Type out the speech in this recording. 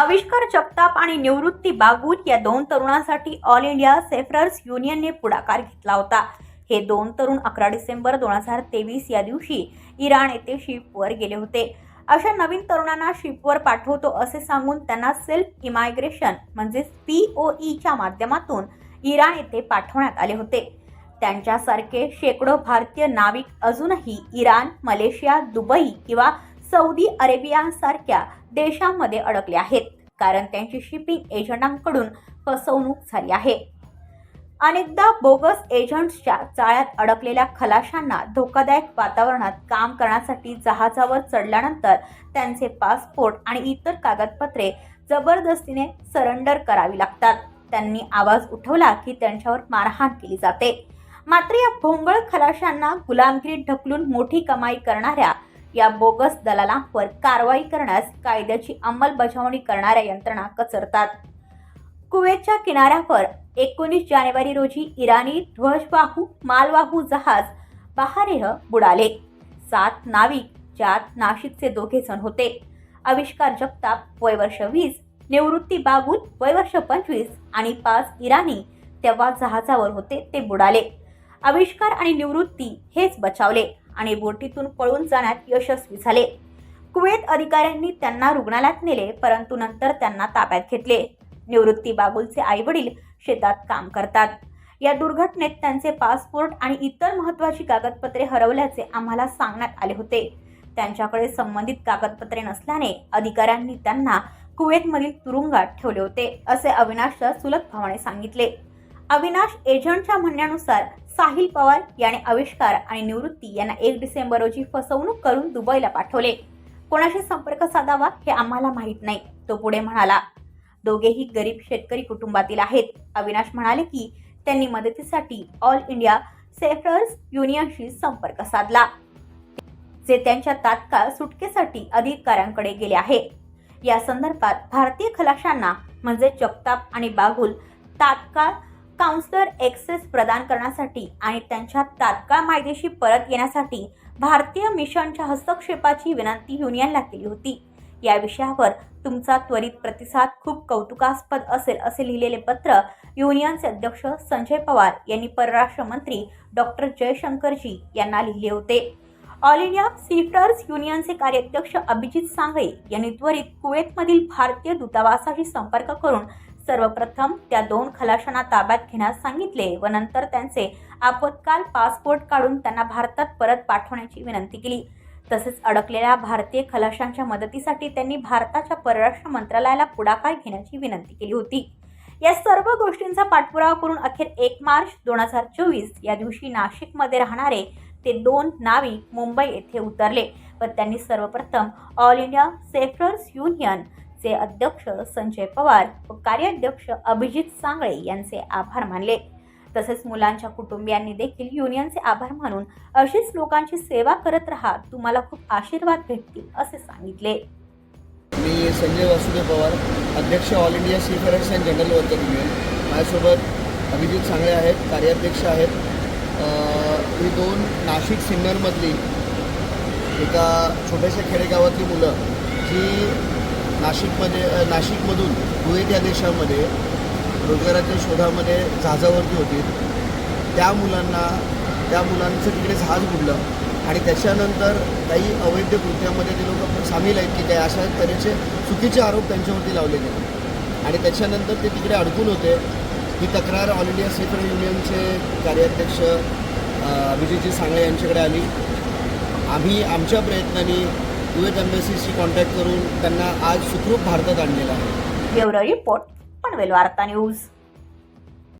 आविष्कार जगताप आणि निवृत्ती बागुल या दोन तरुणांसाठी ऑल इंडिया सेफरर्स युनियनने पुढाकार घेतला होता. हे दोन तरुण अकरा डिसेंबर दोन हजार तेवीस या दिवशी इराण येथे शिपवर गेले होते. अशा नवीन तरुणांना शिपवर पाठवतो असे सांगून त्यांना सेल्फ इमायग्रेशन म्हणजेच पी ओ ईच्या माध्यमातून इराण येथे पाठवण्यात आले होते. त्यांच्यासारखे शेकडो भारतीय नाविक अजूनही इराण मलेशिया दुबई किंवा सौदी अरेबियासारख्या देशांमध्ये अडकले आहेत कारण त्यांची शिपिंग एजंटांकडून फसवणूक झाली आहे. अनेकदा बोगस एजंट्सच्या जाळ्यात अडकलेल्या खलाशांना धोकादायक वातावरणात काम करण्यासाठी जहाजावर चढल्यानंतर त्यांचे पासपोर्ट आणि इतर कागदपत्रे जबरदस्तीने सरेंडर करावी लागतात. त्यांनी आवाज उठवला की त्यांच्यावर मारहाण केली जाते. मात्र या भोंगळ खलाशांना गुलामगिरीत ढकलून मोठी कमाई करणाऱ्या या बोगस दलालांवर कारवाई करण्यास कायद्याची अंमलबजावणी करणाऱ्या यंत्रणा कचरतात. कुवेतच्या किनाऱ्यावर एकोणीस जानेवारी रोजी इराणी ध्वजवाहू मालवाहू जहाज बहारेह बुडाले. सात नाविक ज्यात नाशिकचे दोघे जण होते. आविष्कार जगताप वय वर्ष वीस निवृत्ती बागुल वय वर्ष पंचवीस आणि पाच इराणी तेव्हा जहाजावर होते ते बुडाले. आविष्कार आणि निवृत्ती हेच बचावले. आणि बोटीतून पळून जाण्यात यशस्वी झाले. कुवेत अधिकाऱ्यांनी त्यांना रुग्णालयात नेले परंतु नंतर त्यांना ताब्यात घेतले. निवृत्ती बागुलचे आई वडील शेतात काम करतात. या दुर्घटनेत त्यांचे पासपोर्ट आणि इतर महत्त्वाची कागदपत्रे हरवल्याचे आम्हाला सांगण्यात आले होते. त्यांच्याकडे संबंधित कागदपत्रे नसल्याने अधिकाऱ्यांनी त्यांना कुवेतमधील तुरुंगात ठेवले होते असे अविनाशच्या सुलभ भावाने सांगितले. अविनाश एजंटच्या म्हणण्यानुसार साहिल पवार याने आविष्कार आणि निवृत्ती यांना एक डिसेंबर रोजी फसवणूक करून दुबईला पाठवले. कोणाशी संपर्क साधावा हे आम्हाला माहीत नाही तो पुढे म्हणाला. दोघेही गरीब शेतकरी कुटुंबातील आहेत. अविनाश म्हणाले की त्यांनी मदतीसाठी ऑल इंडिया सेफरर्स युनियनशी संपर्क साधला जे त्यांच्या तात्काळ सुटकेसाठी अधिकाऱ्यांकडे गेले आहे. या संदर्भात भारतीय खलाशांना म्हणजे जगताप आणि बागुल तात्काळ काउन्सलर एक्सेस प्रदान करण्यासाठी आणि त्यांच्या तात्काळ मायदेशी परत येण्यासाठी भारतीय मिशनच्या हस्तक्षेपाची विनंती युनियनला केली होती. या विषयावर तुमचा त्वरित प्रतिसाद खूप कौतुकास्पद असेल असे लिहिलेले पत्र युनियनचे अध्यक्ष संजय पवार यांनी परराष्ट्र मंत्री डॉक्टर जयशंकरजी यांना लिहिले होते. ऑल इंडिया सीफरर्स युनियनचे कार्याध्यक्ष अभिजित सांगळे यांनी त्वरित कुवेतमधील भारतीय दूतावासाशी संपर्क करून सर्वप्रथम त्या दोन खलाशांना ताब्यात घेण्यास सांगितले व नंतर त्यांचे आपत्काल पासपोर्ट काढून त्यांना भारतात परत पाठवण्याची विनंती केली. तसेच अडकलेल्या भारतीय खलाशांच्या मदतीसाठी त्यांनी भारताच्या परराष्ट्र मंत्रालयाला पुढाकार घेण्याची विनंती केली होती. या सर्व गोष्टींचा पाठपुरावा करून अखेर एक मार्च दोन हजार चोवीस या दिवशी नाशिकमध्ये राहणारे ते दोन नाविक मुंबई येथे उतरले व त्यांनी सर्वप्रथम ऑल इंडिया सेफरर्स युनियन चे अध्यक्ष संजय पवार व कार्याध्यक्ष अभिजित सांगळे यांचे आभार मानले. तसेच मुलांच्या कुटुंबियांनी देखील युनियनचे आभार मानून अशीच लोकांची सेवा करत राहा तुम्हाला खूप आशीर्वाद भेटतील असे सांगितले. मी संजय वासुदेव पवार अध्यक्ष all India sea and general worker union माझ्यासोबत अभिजित सांगळे आहेत कार्याध्यक्ष आहेत. ही दोन नाशिक सिन्नरमधली एका छोट्याशा खेडेगावातली मुलं जी नाशिकमध्ये नाशिकमधून कुवेत या देशामध्ये रोजगाराच्या शोधामध्ये जहाजावरती होती. त्या मुलांना त्या मुलांचं तिकडे जहाज बुडलं आणि त्याच्यानंतर काही अवैध कृत्यामध्ये ते लोक सामील आहेत की काय अशा तऱ्हेचे चुकीचे आरोप त्यांच्यावरती लावले गेले. आणि त्याच्यानंतर ते तिकडे अडकून होते. ही तक्रार ऑल इंडिया सेफर युनियनचे कार्याध्यक्ष अभिजितजी सांगळे यांच्याकडे आली. आम्ही आमच्या प्रयत्नांनी यू एस एम्बेसीशी कॉन्टॅक्ट करून त्यांना आज सुखरूप भारतात आणलेलं आहे. ब्युरो रिपोर्ट पनवेल वार्ता न्यूज.